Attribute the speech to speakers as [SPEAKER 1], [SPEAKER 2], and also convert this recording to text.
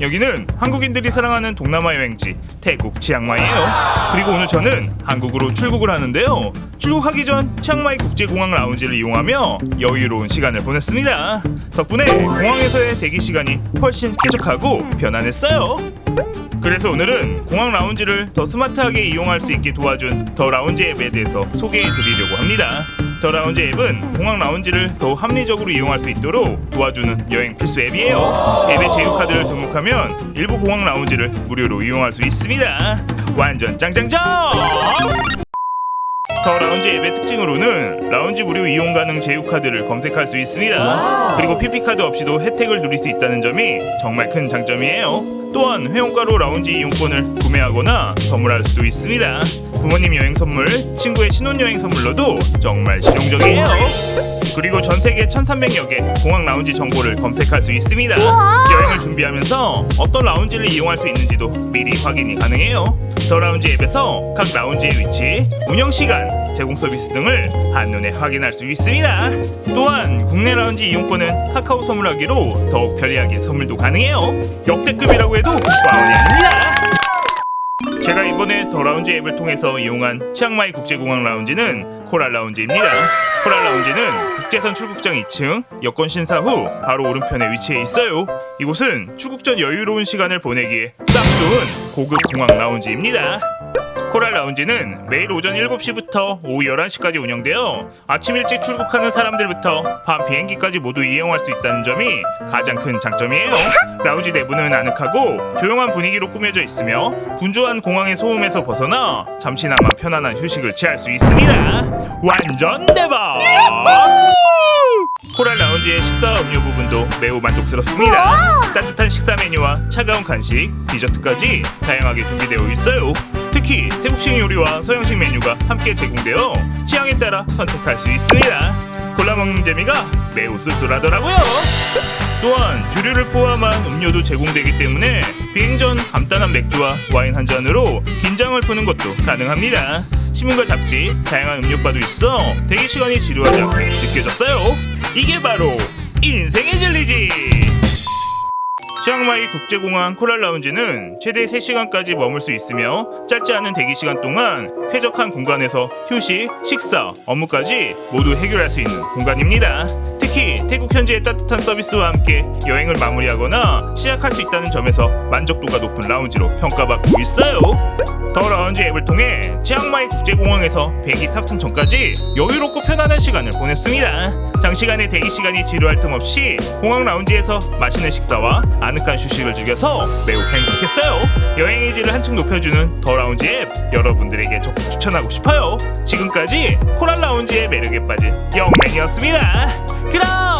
[SPEAKER 1] 여기는 한국인들이 사랑하는 동남아 여행지 태국 치앙마이예요. 그리고 오늘 저는 한국으로 출국을 하는데요. 출국하기 전 치앙마이 국제공항 라운지를 이용하며 여유로운 시간을 보냈습니다. 덕분에 공항에서의 대기 시간이 훨씬 쾌적하고 편안했어요. 그래서 오늘은 공항 라운지를 더 스마트하게 이용할 수 있게 도와준 더 라운지 앱에 대해서 소개해 드리려고 합니다. 더 라운지 앱은 공항 라운지를 더 합리적으로 이용할 수 있도록 도와주는 여행 필수 앱이에요. 앱에 제휴카드를 등록하면 일부 공항 라운지를 무료로 이용할 수 있습니다. 완전 짱짱짱! 더 라운지 앱의 특징으로는 라운지 무료 이용 가능 제휴 카드를 검색할 수 있습니다. 그리고 PP 카드 없이도 혜택을 누릴 수 있다는 점이 정말 큰 장점이에요. 또한 회원가로 라운지 이용권을 구매하거나 선물할 수도 있습니다. 부모님 여행 선물, 친구의 신혼여행 선물로도 정말 실용적이에요. 그리고 전 세계 1,300여 개 공항 라운지 정보를 검색할 수 있습니다. 여행을 준비하면서 어떤 라운지를 이용할 수 있는지도 미리 확인이 가능해요. 더 라운지 앱에서 각 라운지의 위치, 운영 시간, 제공 서비스 등을 한눈에 확인할 수 있습니다. 또한 국내 라운지 이용권은 카카오 선물하기로 더욱 편리하게 선물도 가능해요. 역대급이라고 해도 과언이 아닙니다. 제가 이번에 더 라운지 앱을 통해서 이용한 치앙마이 국제공항 라운지는 코랄 라운지입니다. 코랄 라운지는 국제선 출국장 2층 여권 신사 후 바로 오른편에 위치해 있어요. 이곳은 출국 전 여유로운 시간을 보내기에 딱 좋은 고급 공항 라운지입니다. 코랄 라운지는 매일 오전 7시부터 오후 11시까지 운영되어 아침 일찍 출국하는 사람들부터 밤 비행기까지 모두 이용할 수 있다는 점이 가장 큰 장점이에요. 라운지 내부는 아늑하고 조용한 분위기로 꾸며져 있으며 분주한 공항의 소음에서 벗어나 잠시나마 편안한 휴식을 취할 수 있습니다. 완전 대박! 코랄 라운지의 식사 음료 부분도 매우 만족스럽습니다. 따뜻한 식사 메뉴와 차가운 간식, 디저트까지 다양하게 준비되어 있어요. 특히 태국식 요리와 서양식 메뉴가 함께 제공되어 취향에 따라 선택할 수 있습니다. 골라 먹는 재미가 매우 쏠쏠하더라고요. 또한 주류를 포함한 음료도 제공되기 때문에 비행 전 간단한 맥주와 와인 한 잔으로 긴장을 푸는 것도 가능합니다. 신문과 잡지, 다양한 음료바도 있어 대기 시간이 지루하지 않게 느껴졌어요. 이게 바로 인생의 진리지. 치앙마이 국제공항 코랄 라운지는 최대 3시간까지 머물 수 있으며 짧지 않은 대기 시간 동안 쾌적한 공간에서 휴식, 식사, 업무까지 모두 해결할 수 있는 공간입니다. 특히 태국 현지의 따뜻한 서비스와 함께 여행을 마무리하거나 시작할 수 있다는 점에서 만족도가 높은 라운지로 평가받고 있어요. 더 라운지 앱을 통해 치앙마이 국제공항에서 배기 탑승 전까지 여유롭고 편안한 시간을 보냈습니다. 장시간의 대기 시간이 지루할 틈 없이 공항 라운지에서 맛있는 식사와 아늑한 휴식을 즐겨서 매우 행복했어요. 여행 의지를 한층 높여주는 더 라운지 앱 여러분들에게 적극 추천하고 싶어요. 지금까지 코랄 라운지의 매력에 빠진 영맨이었습니다. 그럼.